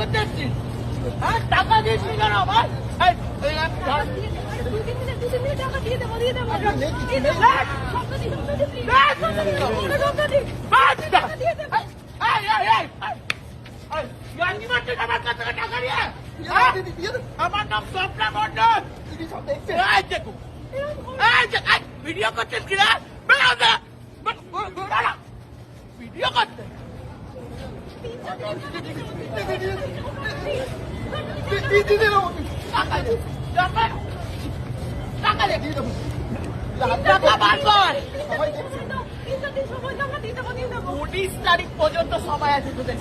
করতে এসছিস হ্যাঁ টাকা দিয়েছিস কেন আমার আচ্ছা, আমার? হ্যাঁ? নাম স্বপ্না মন্ডল এই দেখো এই যে এই, ভিডিও করছিস কিনা। ভিডিও কর তিনটা দিন সময় টাকা দিয়ে দেবো দিয়ে দেবো উনিশ তারিখ পর্যন্ত সময় আছে তোদের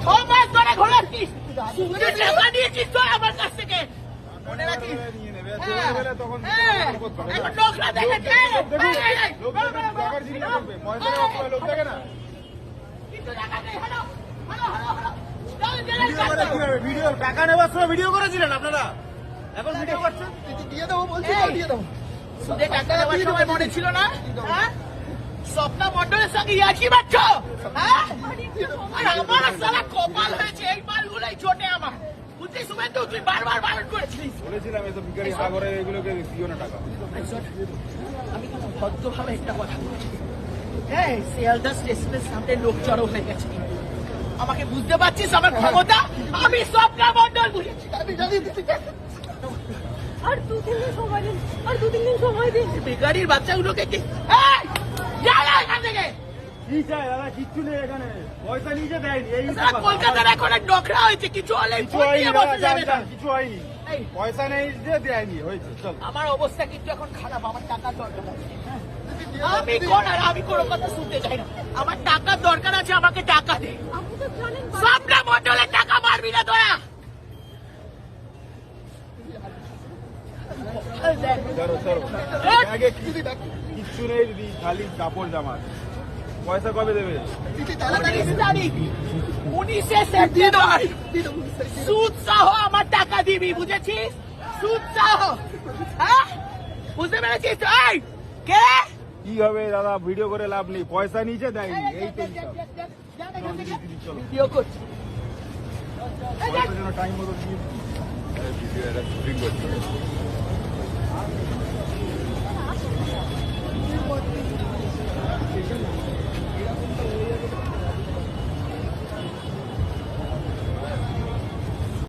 ছ মাস ধরে ঘোরাচ্ছিস তুই টাকা নিয়েছিস তো আমার কাছ থেকে মনে রাখিস হ্যাঁ, হ্যাঁ, লোকরা এই, লোক দেখে টাকার জিনিস সময় লোক দেখে না ভিডিও টাকা নেওয়ার সময় ভিডিও করেছিলেন আপনারা? এখন ভিডিও করছেন? এই, সুদে টাকা দেওয়ার সময় মনে ছিল না? হ্যাঁ? স্বপ্না মন্ডলের সঙ্গে ইয়ার্কি মারছ হ্যাঁ? আর আমার সালা কপাল হয়েছে এই মালগুলোই চটে আমার। বুঝলি শুভেন্দু তুই বারবার বারণ করেছিস বলেছিলাম এসব ভিখারি সাগরে এগুলোকে দিও না টাকা। আমি কিন্তু ভদ্রভাবে একটা কথা বলছি। হ্যাঁ শিয়ালদা স্টেশনের সামনে লোক জড়ো হয়ে গেছে। আমাকে বুঝতে পারছিস আমার ক্ষমতা? আমি স্বপ্না মন্ডল বুঝেছি। আমি জানি আর দু তিন দিন সময় দিন আর দু তিন দিন সময় দিন। বেকারির বাচ্চাগুলোকে কি কলকাতার এখন নোকরা হয়েছে কিছু কিছু হয়নি পয়সা নেই যে দেয়নি হয়েছে চল। আমার অবস্থা কিন্তু এখন খারাপ আমার টাকার দরকার। আছে হ্যাঁ? আমি কোন আর আমি কোনো কথা শুনতে চাই না। আমার টাকার দরকার আছে আমাকে টাকা দে। সবটা মন্ডলের টাকা মারবি না দয়া। কিচ্ছু নেই দিদি খালি কাপড় জামা। পয়সা কবে দেবে? উনিশ সেপ্টেম্বর সুদ সহ আমার টাকা দিবি বুঝেছিস? সুদ সহ। হ্যাঁ? বুঝতে পেরেছিস? কে? কি হবে দাদা ভিডিও করে লাভ নেই? পয়সা নিচে দেয়নি এই তো টাইম মতো